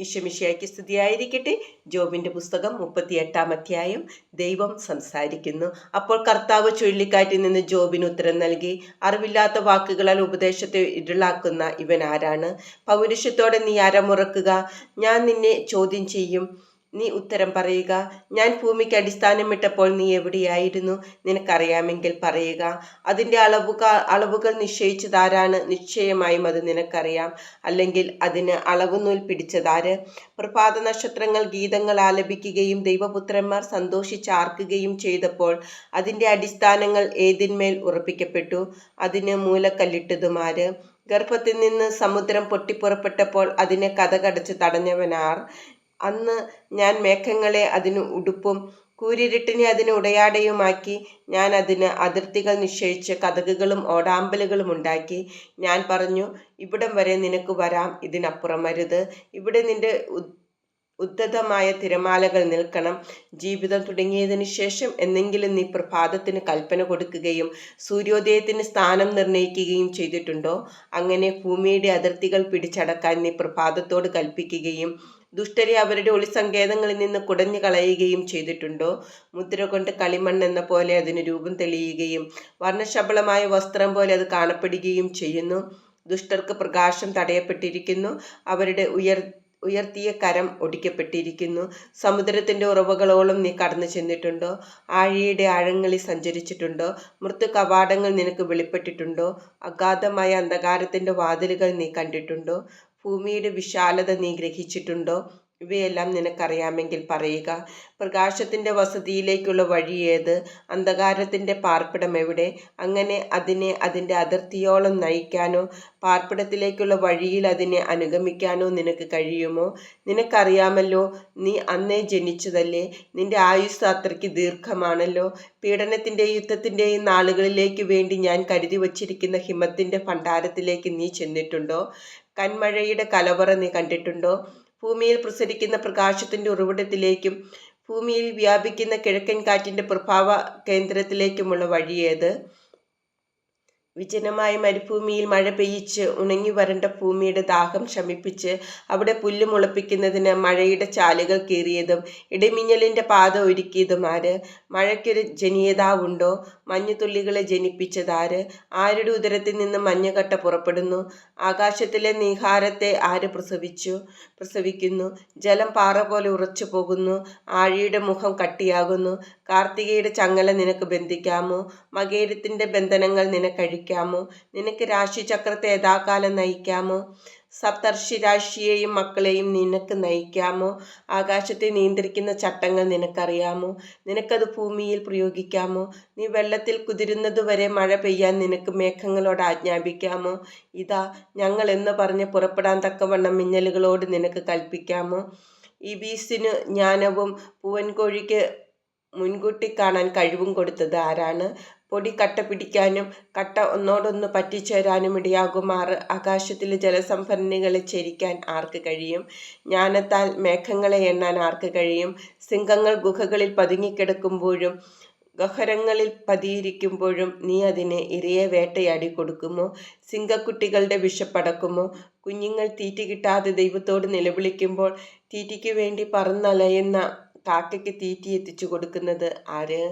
ഈശമിഷയാക്കി സ്തുതിയായിരിക്കട്ടെ ജോബിന്റെ പുസ്തകം മുപ്പത്തി എട്ടാം അധ്യായം ദൈവം സംസാരിക്കുന്നു. അപ്പോൾ കർത്താവ് ചുഴലിക്കാറ്റിൽ നിന്ന് ജോബിന് ഉത്തരം നൽകി. അറിവില്ലാത്ത വാക്കുകളാൽ ഉപദേശത്തെ ഇരുളാക്കുന്ന ഇവൻ ആരാണ്? പൗരുഷത്തോടെ നീ അരമുറക്കുക. ഞാൻ നിന്നെ ചോദ്യം ചെയ്യും. നീ ഉത്തരം പറയുക. ഞാൻ ഭൂമിക്ക് അടിസ്ഥാനമിട്ടപ്പോൾ നീ എവിടെയായിരുന്നു? നിനക്കറിയാമെങ്കിൽ പറയുക. അതിന്റെ അളവുക അളവുകൾ നിശ്ചയിച്ചതാരാണ്? നിശ്ചയമായും അത് നിനക്കറിയാം. അല്ലെങ്കിൽ അതിന് അളവുനൂൽ പിടിച്ചതാര്? പ്രഭാത നക്ഷത്രങ്ങൾ ഗീതങ്ങൾ ആലപിക്കുകയും ദൈവപുത്രന്മാർ സന്തോഷിച്ചാർക്കുകയും ചെയ്തപ്പോൾ അതിന്റെ അടിസ്ഥാനങ്ങൾ ഏതിന്മേൽ ഉറപ്പിക്കപ്പെട്ടു? അതിന് മൂലക്കല്ലിട്ടതുമാര്? ഗർഭത്തിൽ നിന്ന് സമുദ്രം പൊട്ടിപ്പുറപ്പെട്ടപ്പോൾ അതിനെ കഥകടച്ച് തടഞ്ഞവനാർ? അന്ന് ഞാൻ മേഘങ്ങളെ അതിന് ഉടുപ്പും കൂരിരുട്ടിനെ അതിന് ഉടയാടയുമാക്കി ഞാൻ അതിന് അതിർത്തികൾ നിശ്ചയിച്ച് കഥകുകളും ഓടാമ്പലുകളും ഉണ്ടാക്കി. ഞാൻ പറഞ്ഞു ഇവിടം വരെ നിനക്ക് വരാം ഇതിനപ്പുറം വരുത് ഇവിടെ നിന്റെ ഉദ്ധതമായ തിരമാലകൾ നിൽക്കണം. ജീവിതം തുടങ്ങിയതിനു ശേഷം എന്നെങ്കിലും നീ പ്രഭാതത്തിന് കൽപ്പന കൊടുക്കുകയും സൂര്യോദയത്തിന് സ്ഥാനം നിർണയിക്കുകയും ചെയ്തിട്ടുണ്ടോ? അങ്ങനെ ഭൂമിയുടെ അതിർത്തികൾ പിടിച്ചടക്കാൻ നീ പ്രഭാതത്തോട് കൽപ്പിക്കുകയും ദുഷ്ടരെ അവരുടെ ഒളിസങ്കേതങ്ങളിൽ നിന്ന് കുടഞ്ഞു കളയുകയും ചെയ്തിട്ടുണ്ടോ? മുദ്ര കൊണ്ട് കളിമണ്ണ് എന്ന പോലെ അതിന് രൂപം തെളിയുകയും വർണശബളമായ വസ്ത്രം പോലെ അത് കാണപ്പെടുകയും ചെയ്യുന്നു. ദുഷ്ടർക്ക് പ്രകാശം തടയപ്പെട്ടിരിക്കുന്നു. അവരുടെ ഉയർ ഉയർത്തിയ കരം ഒടിക്കപ്പെട്ടിരിക്കുന്നു. സമുദ്രത്തിന്റെ ഉറവുകളോളം നീ കടന്നു ചെന്നിട്ടുണ്ടോ? ആഴിയുടെ ആഴങ്ങളിൽ സഞ്ചരിച്ചിട്ടുണ്ടോ? മൃത്യു കവാടങ്ങൾ നിനക്ക് വെളിപ്പെട്ടിട്ടുണ്ടോ? അഗാധമായ അന്ധകാരത്തിന്റെ വാതിലുകൾ നീ കണ്ടിട്ടുണ്ടോ? ഭൂമിയുടെ വിശാലത നീ ഗ്രഹിച്ചിട്ടുണ്ടോ? ഇവയെല്ലാം നിനക്കറിയാമെങ്കിൽ പറയുക. പ്രകാശത്തിന്റെ വസതിയിലേക്കുള്ള വഴി ഏത്? അന്ധകാരത്തിന്റെ പാർപ്പിടം എവിടെ? അങ്ങനെ അതിനെ അതിന്റെ അതിർത്തിയോളം നയിക്കാനോ പാർപ്പിടത്തിലേക്കുള്ള വഴിയിൽ അതിനെ അനുഗമിക്കാനോ നിനക്ക് കഴിയുമോ? നിനക്കറിയാമല്ലോ നീ അന്നേ ജനിച്ചതല്ലേ? നിന്റെ ആയുസ് അത്രയ്ക്ക് ദീർഘമാണല്ലോ. പീഡനത്തിന്റെയും യുദ്ധത്തിന്റെയും നാളുകളിലേക്ക് വേണ്ടി ഞാൻ കരുതി വച്ചിരിക്കുന്ന ഹിമത്തിന്റെ ഭണ്ഡാരത്തിലേക്ക് നീ ചെന്നിട്ടുണ്ടോ? കന്മഴയുടെ കലവറ നീ കണ്ടിട്ടുണ്ടോ? ഭൂമിയിൽ പ്രസരിക്കുന്ന പ്രകാശത്തിന്റെ ഉറവിടത്തിലേക്കും ഭൂമിയിൽ വ്യാപിക്കുന്ന കിഴക്കൻ കാറ്റിന്റെ പ്രഭാവ കേന്ദ്രത്തിലേക്കുമുള്ള വഴിയേത്? വിജനമായ മരുഭൂമിയിൽ മഴ പെയ്യിച്ച് ഉണങ്ങി വരണ്ട ഭൂമിയുടെ ദാഹം ശമിപ്പിച്ച് അവിടെ പുല്ല് മുളപ്പിക്കുന്നതിന് മഴയുടെ ചാലുകൾ കീറിയതും ഇടിമിന്നലിന്റെ പാത ഒരുക്കിയതും ആര്? മഴയ്ക്കൊരു ജനീയതാവുണ്ടോ? മഞ്ഞുതുള്ളികളെ ജനിപ്പിച്ചതാര് ആരുടെ ഉദരത്തിൽ നിന്ന് മഞ്ഞുകട്ട പുറപ്പെടുന്നു? ആകാശത്തിലെ നീഹാരത്തെ ആര് പ്രസവിച്ചു? പ്രസവിക്കുന്നു. ജലം പാറ പോലെ ഉറച്ചു പോകുന്നു. ആഴിയുടെ മുഖം കട്ടിയാകുന്നു. കാർത്തികയുടെ ചങ്ങല നിനക്ക് ബന്ധിക്കാമോ? മകേരത്തിന്റെ ബന്ധനങ്ങൾ നിനക്കഴിക്കാമോ നിനക്ക് രാശിചക്രത്തെ യഥാകാലം നയിക്കാമോ? സപ്തർഷി രാശിയെയും മക്കളെയും നിനക്ക് നയിക്കാമോ? ആകാശത്തെ നിയന്ത്രിക്കുന്ന ചട്ടങ്ങൾ നിനക്കറിയാമോ? നിനക്കത് ഭൂമിയിൽ പ്രയോഗിക്കാമോ? നീ വെള്ളത്തിൽ കുതിരുന്നതുവരെ മഴ പെയ്യാൻ നിനക്ക് മേഘങ്ങളോട് ആജ്ഞാപിക്കാമോ? ഇതാ ഞങ്ങൾ എന്ന് പറഞ്ഞ് പുറപ്പെടാൻ തക്കവണ്ണം മിന്നലുകളോട് നിനക്ക് കൽപ്പിക്കാമോ? ഈ ബീസിന് ജ്ഞാനവും പൂവൻകോഴിക്ക് മുൻകൂട്ടി കാണാൻ കഴിവും കൊടുത്തത് ആരാണ്? പൊടി കട്ട പിടിക്കാനും കട്ട ഒന്നോടൊന്ന് പറ്റിച്ചേരാനും ഇടയാകുമാറ് ആകാശത്തിലെ ജലസംഭരണികളെ ചരിക്കാൻ ആർക്ക് കഴിയും? ജ്ഞാനത്താൽ മേഘങ്ങളെ എണ്ണാൻ ആർക്ക് കഴിയും? സിംഹങ്ങൾ ഗുഹകളിൽ പതുങ്ങിക്കിടക്കുമ്പോഴും ഗഹരങ്ങളിൽ പതിയിരിക്കുമ്പോഴും നീ അതിനെ ഇരയെ വേട്ടയാടി കൊടുക്കുമോ? സിംഹക്കുട്ടികളുടെ വിഷപ്പടക്കുമോ കുഞ്ഞുങ്ങൾ തീറ്റി കിട്ടാതെ ദൈവത്തോട് നിലവിളിക്കുമ്പോൾ തീറ്റിക്ക് വേണ്ടി പറന്നലയുന്ന കാക്കയ്ക്ക് തീറ്റി എത്തിച്ചു കൊടുക്കുന്നത് ആര്?